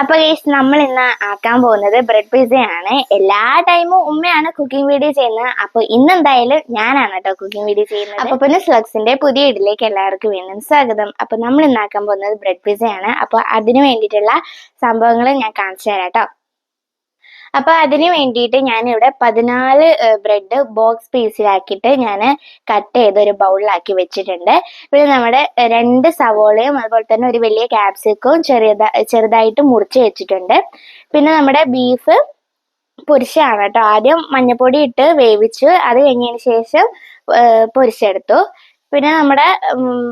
അപ്പൊ ഗേസ് നമ്മൾ ഇന്ന് ആക്കാൻ പോകുന്നത് ബ്രെഡ് പിസയാണ് എല്ലാ ടൈമും ഉമ്മയാണ് കുക്കിംഗ് വീഡിയോ ചെയ്യുന്നത്. അപ്പൊ ഇന്ന് എന്തായാലും ഞാനാണ് കേട്ടോ കുക്കിംഗ് വീഡിയോ ചെയ്യുന്നത്. അപ്പൊ പിന്നെ സ്ലഗ്സിന്റെ പുതിയ ഇടിലേക്ക് എല്ലാവർക്കും വീണ്ടും സ്വാഗതം. അപ്പൊ നമ്മൾ ഇന്നാക്കാൻ പോകുന്നത് ബ്രെഡ് പിസയാണ് അപ്പൊ അതിനു വേണ്ടിയിട്ടുള്ള സംഭവങ്ങൾ ഞാൻ കാണിച്ചു തരാം കേട്ടോ. അപ്പൊ അതിന് വേണ്ടിയിട്ട് ഞാനിവിടെ പതിനാല് ബ്രെഡ് ബോക്സ് പീസിലാക്കിയിട്ട് ഞാൻ കട്ട് ചെയ്ത് ഒരു ബൗളിലാക്കി വെച്ചിട്ടുണ്ട്. പിന്നെ നമ്മുടെ രണ്ട് സവോളയും അതുപോലെ തന്നെ ഒരു വലിയ ക്യാപ്സിക്കവും ചെറിയതാ ചെറുതായിട്ട് മുറിച്ച് വെച്ചിട്ടുണ്ട്. പിന്നെ നമ്മുടെ ബീഫ് പൊരിച്ചതാണ് കേട്ടോ. ആദ്യം മഞ്ഞപ്പൊടി ഇട്ട് വേവിച്ചു അത് കഴിഞ്ഞതിന് ശേഷം പൊരിച്ചെടുത്തു. പിന്നെ നമ്മുടെ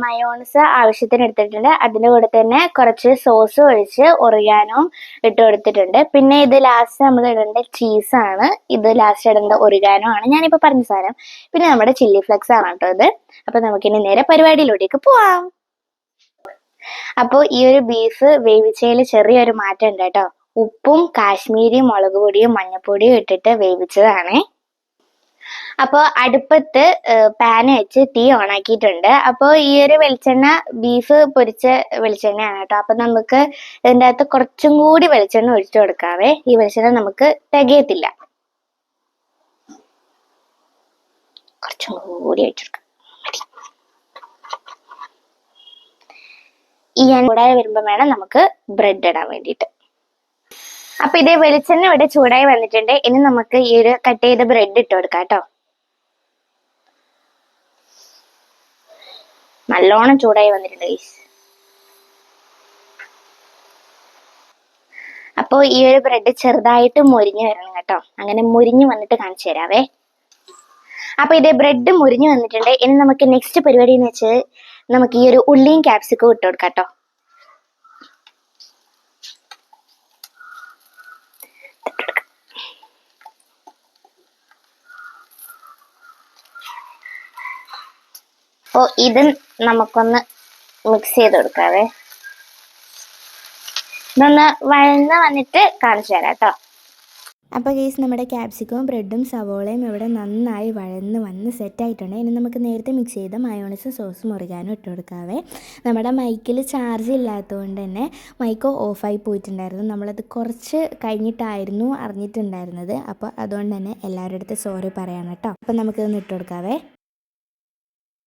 മയോണസ് ആവശ്യത്തിന് എടുത്തിട്ടുണ്ട്. അതിന്റെ കൂടെ തന്നെ കുറച്ച് സോസ് ഒഴിച്ച് ഒറിയാനവും ഇട്ട് കൊടുത്തിട്ടുണ്ട്. പിന്നെ ഇത് ലാസ്റ്റ് നമ്മൾ ഇടേണ്ട ചീസാണ് ഇത് ലാസ്റ്റ് ഇടേണ്ട ഒറിഗാനോ ആണ്. ഞാനിപ്പോൾ പറഞ്ഞ സാധനം. പിന്നെ നമ്മുടെ ചില്ലി ഫ്ലെക്സ് ആണ് കേട്ടോ ഇത്. അപ്പൊ നമുക്കിനി നേരെ പരിപാടിയിലൂടെയൊക്കെ പോവാം. അപ്പോൾ ഈ ഒരു ബീഫ് വേവിച്ചതിൽ ചെറിയൊരു മാറ്റം ഉണ്ട് കേട്ടോ. ഉപ്പും കാശ്മീരി മുളക് പൊടിയും മഞ്ഞപ്പൊടിയും ഇട്ടിട്ട് വേവിച്ചതാണേ. അപ്പോൾ അടുപ്പത്ത് പാൻ വെച്ച് തീ ഓണാക്കിയിട്ടുണ്ട് അപ്പോൾ ഈ ഒരു വെളിച്ചെണ്ണ ബീഫ് പൊരിച്ച വെളിച്ചെണ്ണയാണ് കേട്ടോ. അപ്പോൾ നമുക്ക് ഇതിന്റെ അകത്ത് കുറച്ചും കൂടി വെളിച്ചെണ്ണ ഒഴിച്ചു കൊടുക്കാവേ. ഈ വെളിച്ചെണ്ണ നമുക്ക് തികയത്തില്ല. കുറച്ചും കൂടി ഒഴിച്ചു കൊടുക്കാം. ഈ ചൂടായി വരുമ്പോൾ വേണം നമുക്ക് ബ്രെഡ് ഇടാൻ വേണ്ടിയിട്ട്. അപ്പൊ ഇതേ വെളിച്ചെണ്ണ ഇവിടെ ചൂടായി വന്നിട്ടുണ്ട്. ഇനി നമുക്ക് ഈ ഒരു കട്ട് ചെയ്ത ബ്രെഡ് ഇട്ട് കൊടുക്കാം കേട്ടോ. നല്ലോണം ചൂടായി വന്നിട്ടുണ്ട് ഗൈസ് അപ്പോ ഈ ഒരു ബ്രെഡ് ചെറുതായിട്ട് മുരിഞ്ഞു വരണം കേട്ടോ. അങ്ങനെ മുരിഞ്ഞു വന്നിട്ട് കാണിച്ചു തരാവേ. അപ്പൊ ഇത് ബ്രെഡ് മുരിഞ്ഞു വന്നിട്ടുണ്ട്. ഇനി നമുക്ക് നെക്സ്റ്റ് പരിപാടി എന്ന് വെച്ചാൽ നമുക്ക് ഈ ഒരു ഉള്ളിയും ക്യാപ്സിക്കവും ഇട്ട് കൊടുക്കാം കേട്ടോ. അപ്പോൾ ഇത് നമുക്കൊന്ന് മിക്സ് ചെയ്ത് കൊടുക്കാവേ. ഇതൊന്ന് വഴന്ന് വന്നിട്ട് കാണിച്ചു തരാം കേട്ടോ. അപ്പോൾ കേസ് നമ്മുടെ ക്യാപ്സിക്കവും ബ്രെഡും സവോളയും ഇവിടെ നന്നായി വഴന്ന് വന്ന് സെറ്റായിട്ടുണ്ട് ഇനി നമുക്ക് നേരത്തെ മിക്സ് ചെയ്ത മയോണൈസും സോസും മുറിക്കാനും ഇട്ട് കൊടുക്കാവേ. നമ്മുടെ മൈക്കിൽ ചാർജ് ഇല്ലാത്തതുകൊണ്ട് തന്നെ മൈക്ക് ഓഫായി പോയിട്ടുണ്ടായിരുന്നു. നമ്മളത് കുറച്ച് കഴിഞ്ഞിട്ടായിരുന്നു അറിഞ്ഞിട്ടുണ്ടായിരുന്നത്. അപ്പോൾ അതുകൊണ്ട് തന്നെ എല്ലാവരുടെ അടുത്ത് സോറി പറയണം കേട്ടോ. അപ്പോൾ നമുക്കിതൊന്ന് ഇട്ട് കൊടുക്കാവേ.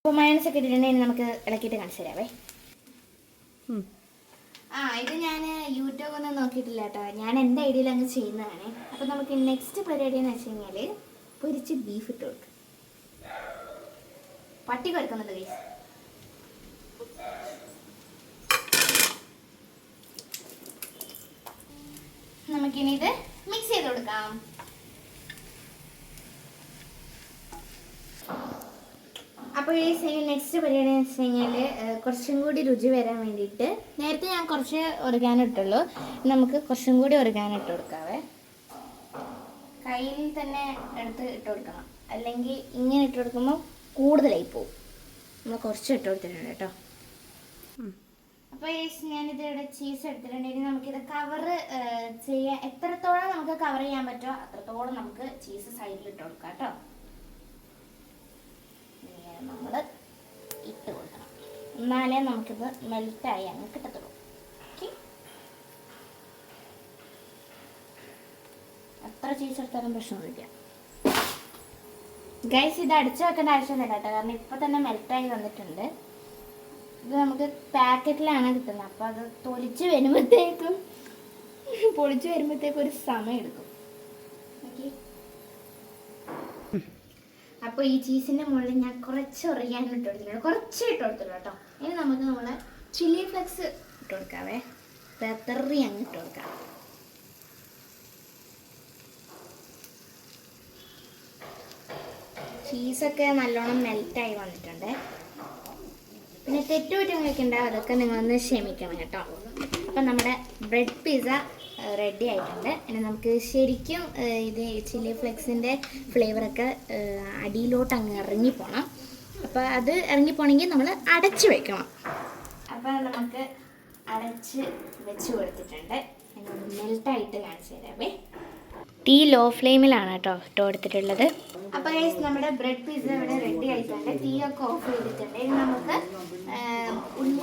അപ്പോൾ മയോണൈസ് ഒക്കെ ഇട്ടിട്ടുണ്ടെങ്കിൽ നമുക്ക് ഇളക്കിയിട്ട് കാണിച്ചു തരാവേ. ആ ഇത് ഞാൻ യൂട്യൂബ് ഒന്നും നോക്കിയിട്ടില്ല കേട്ടോ. ഞാൻ എന്റെ ഐഡിയയിൽ അങ്ങ് ചെയ്യുന്നതാണ്. അപ്പോൾ നമുക്ക് നെക്സ്റ്റ് പരിപാടി എന്ന് വെച്ച് കഴിഞ്ഞാൽ പൊരിച്ച് ബീഫ് ഇട്ട് കൊടുക്കും. പട്ടി കൊടുക്കുന്നുണ്ട് ഗൈസ് നമുക്കിനി ഇത് മിക്സ് ചെയ്ത് കൊടുക്കാം. അപ്പോൾ ഈ നെക്സ്റ്റ് പരിപാടി എന്ന് വെച്ച് കഴിഞ്ഞാൽ കുറച്ചും കൂടി രുചി വരാൻ വേണ്ടിയിട്ട് നേരത്തെ ഞാൻ കുറച്ച് ഒറുകാൻ ഇട്ടുള്ളൂ. നമുക്ക് കുറച്ചും കൂടി ഒറുകാൻ ഇട്ട് കൊടുക്കാവേ. കയ്യിൽ തന്നെ എടുത്ത് ഇട്ട് കൊടുക്കണം. അല്ലെങ്കിൽ ഇങ്ങനെ ഇട്ട് കൊടുക്കുമ്പോൾ കൂടുതലായി പോകും നമ്മൾ കുറച്ച് ഇട്ട് കൊടുത്തിട്ടുണ്ട് കേട്ടോ. അപ്പോൾ ഞാനിത് ഇവിടെ ചീസ് എടുത്തിട്ടുണ്ടെങ്കിൽ നമുക്കിത് കവർ ചെയ്യാൻ എത്രത്തോളം നമുക്ക് കവർ ചെയ്യാൻ പറ്റുമോ അത്രത്തോളം നമുക്ക് ചീസ് സൈഡിൽ ഇട്ട് കൊടുക്കാം കേട്ടോ. ഇങ്ങനെ നമ്മൾ ഇട്ട് കൊടുക്കണം. എന്നാലേ നമുക്കിത് മെൽറ്റായി അങ്ങ് കിട്ടത്തുള്ളൂ. ഓക്കെ എത്ര ചീസ് എടുത്താലും പ്രശ്നമൊന്നുമില്ല. ഗൈസ് ഇത് അടിച്ചു വെക്കേണ്ട ആവശ്യമൊന്നുമില്ല കേട്ടോ. കാരണം ഇപ്പം തന്നെ മെൽറ്റായി വന്നിട്ടുണ്ട്. ഇത് നമുക്ക് പാക്കറ്റിലാണ് കിട്ടുന്നത്. അപ്പോൾ അത് തൊലിച്ച് വരുമ്പോഴത്തേക്കും പൊളിച്ച് വരുമ്പോഴത്തേക്കും ഒരു സമയം എടുക്കും. ഓക്കെ അപ്പോൾ ഈ ചീസിന്റെ മുകളിൽ ഞാൻ കുറച്ച് ഒറിയാൻ ഇട്ട് കൊടുത്തിട്ടുണ്ട്. കുറച്ച് ഇട്ട് കൊടുത്തിട്ടുണ്ട് കേട്ടോ. ഇനി നമുക്ക് നമ്മളെ ചില്ലി ഫ്ലെക്സ് ഇട്ട് കൊടുക്കാവേ. പെത്തറി അങ്ങ് ഇട്ട് കൊടുക്കാം. ചീസൊക്കെ നല്ലോണം മെൽറ്റായി വന്നിട്ടുണ്ട്. പിന്നെ തെറ്റുകുറ്റങ്ങളൊക്കെ ഉണ്ടാവും അതൊക്കെ നിങ്ങളൊന്ന് ക്ഷമിക്കണം കേട്ടോ. അപ്പം നമ്മുടെ ബ്രെഡ് പിസ്സ റെഡി ആയിട്ടുണ്ട്. ഇനി നമുക്ക് ശരിക്കും ഇത് ചില്ലി ഫ്ലെക്സിന്റെ ഫ്ലേവറൊക്കെ അടിയിലോട്ട് അങ്ങ് ഇറങ്ങിപ്പോണം അപ്പോൾ അത് ഇറങ്ങിപ്പോണെങ്കിൽ നമ്മൾ അടച്ച് വെക്കണം. അപ്പോൾ നമുക്ക് അടച്ച് വെച്ച് കൊടുത്തിട്ടുണ്ട്. മെൽട്ടായിട്ട് കാണിച്ചു തരാമേ തീ ലോ ഫ്ലെയിമിലാണ് കേട്ടോ ഇട്ട് കൊടുത്തിട്ടുള്ളത്. അപ്പോൾ നമ്മുടെ ബ്രെഡ് പിസ്സ ഇവിടെ റെഡി ആയിട്ടുണ്ട്. തീ ഒക്കെ ഓഫ് ചെയ്തിട്ടുണ്ട്. ഇനി നമുക്ക് ഉള്ളിൽ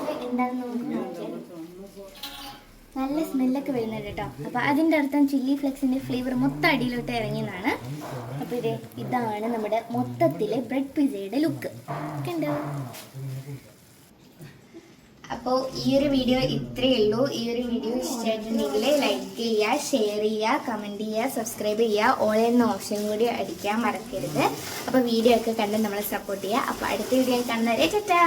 നല്ല സ്മെല്ലൊക്കെ വരുന്നുണ്ട് കേട്ടോ. അപ്പോൾ അതിന്റെ അർത്ഥം ചില്ലി ഫ്ലെക്സിന്റെ ഫ്ലേവർ മൊത്തം അടിയിലോട്ട് ഇറങ്ങിയെന്നാണ്. അപ്പോൾ ഇത് ഇതാണ് നമ്മുടെ മൊത്തത്തിലെ ബ്രെഡ് പിസയുടെ ലുക്ക് കണ്ടോ? അപ്പോൾ ഈ ഒരു വീഡിയോ ഇത്രയേ ഉള്ളൂ. ഈ ഒരു വീഡിയോ ഇഷ്ടമായിട്ടുണ്ടെങ്കിൽ ലൈക്ക് ചെയ്യുക ഷെയർ ചെയ്യുക കമന്റ് ചെയ്യുക സബ്സ്ക്രൈബ് ചെയ്യുക ഓൾ എന്ന ഓപ്ഷൻ കൂടി അടിക്കാൻ മറക്കരുത്. അപ്പോൾ വീഡിയോ ഒക്കെ കണ്ട് നമ്മളെ സപ്പോർട്ട് ചെയ്യുക അപ്പോൾ അടുത്ത വീഡിയോ കാണുന്നവരെ ടാറ്റാ